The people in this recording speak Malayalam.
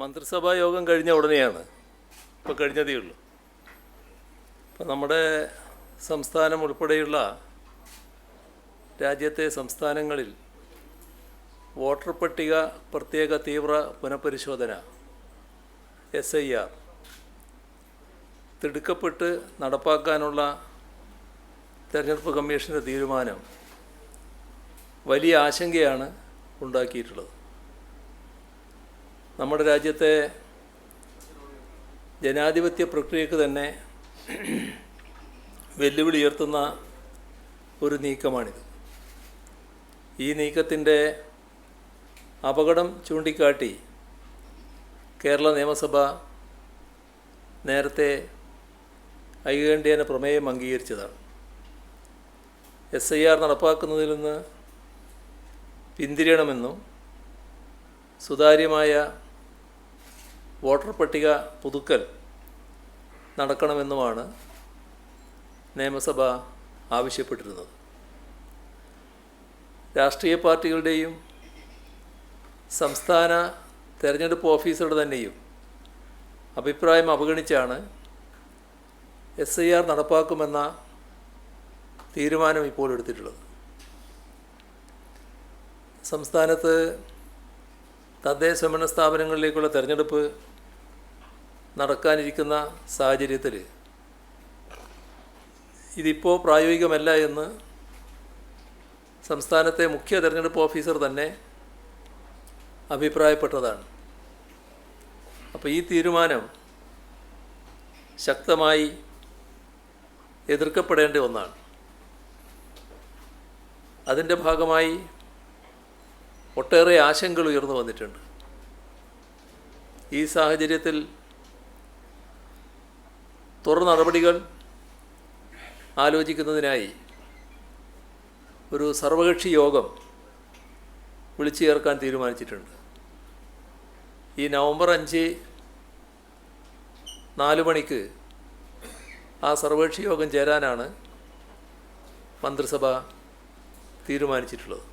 മന്ത്രിസഭാ യോഗം കഴിഞ്ഞ ഉടനെയാണ്. ഇപ്പോൾ കഴിഞ്ഞതേ ഉള്ളൂ. ഇപ്പം നമ്മുടെ സംസ്ഥാനം ഉൾപ്പെടെയുള്ള രാജ്യത്തെ സംസ്ഥാനങ്ങളിൽ വോട്ടർ പട്ടിക പ്രത്യേക തീവ്ര പുനഃപരിശോധന എസ് ഐ ആർ തിടുക്കപ്പെട്ട് നടപ്പാക്കാനുള്ള തെരഞ്ഞെടുപ്പ് കമ്മീഷന്റെ തീരുമാനം വലിയ ആശങ്കയാണ് ഉണ്ടാക്കിയിട്ടുള്ളത്. നമ്മുടെ രാജ്യത്തെ ജനാധിപത്യ പ്രക്രിയക്ക് തന്നെ വെല്ലുവിളി ഉയർത്തുന്ന ഒരു നീക്കമാണിത്. ഈ നീക്കത്തിന്റെ അപകടം ചൂണ്ടിക്കാട്ടി കേരള നിയമസഭ നേരത്തെ ഐകകണ്ഠ്യേന പ്രമേയം അംഗീകരിച്ചതാണ്. എസ് ഐ ആർ നടപ്പാക്കുന്നതിൽ നിന്ന് പിന്തിരിയണമെന്നും സുതാര്യമായ വോട്ടർ പട്ടിക പുതുക്കൽ നടക്കണമെന്നുമാണ് നിയമസഭ ആവശ്യപ്പെട്ടിരുന്നത്. രാഷ്ട്രീയ പാർട്ടികളുടെയും സംസ്ഥാന തെരഞ്ഞെടുപ്പ് ഓഫീസറുടെ തന്നെയും അഭിപ്രായം അവഗണിച്ചാണ് എസ് ഐ ആർ നടപ്പാക്കുമെന്ന തീരുമാനം ഇപ്പോൾ എടുത്തിട്ടുള്ളത്. സംസ്ഥാനത്ത് തദ്ദേശ സ്വയംഭരണ സ്ഥാപനങ്ങളിലേക്കുള്ള തെരഞ്ഞെടുപ്പ് നടക്കാനിരിക്കുന്ന സാഹചര്യത്തിൽ ഇതിപ്പോൾ പ്രായോഗികമല്ല എന്ന് സംസ്ഥാനത്തെ മുഖ്യ തെരഞ്ഞെടുപ്പ് ഓഫീസർ തന്നെ അഭിപ്രായപ്പെട്ടതാണ്. അപ്പോൾ ഈ തീരുമാനം ശക്തമായി എതിർക്കപ്പെടേണ്ട ഒന്നാണ്. അതിന്റെ ഭാഗമായി ഒട്ടേറെ ആശങ്കകൾ ഉയർന്നു വന്നിട്ടുണ്ട്. ഈ സാഹചര്യത്തിൽ തുടർ നടപടികൾ ആലോചിക്കുന്നതിനായി ഒരു സർവകക്ഷി യോഗം വിളിച്ചു ചേർക്കാൻ തീരുമാനിച്ചിട്ടുണ്ട്. ഈ നവംബർ അഞ്ച് നാല് മണിക്ക് ആ സർവകക്ഷി യോഗം ചേരാനാണ് മന്ത്രിസഭ തീരുമാനിച്ചിട്ടുള്ളത്.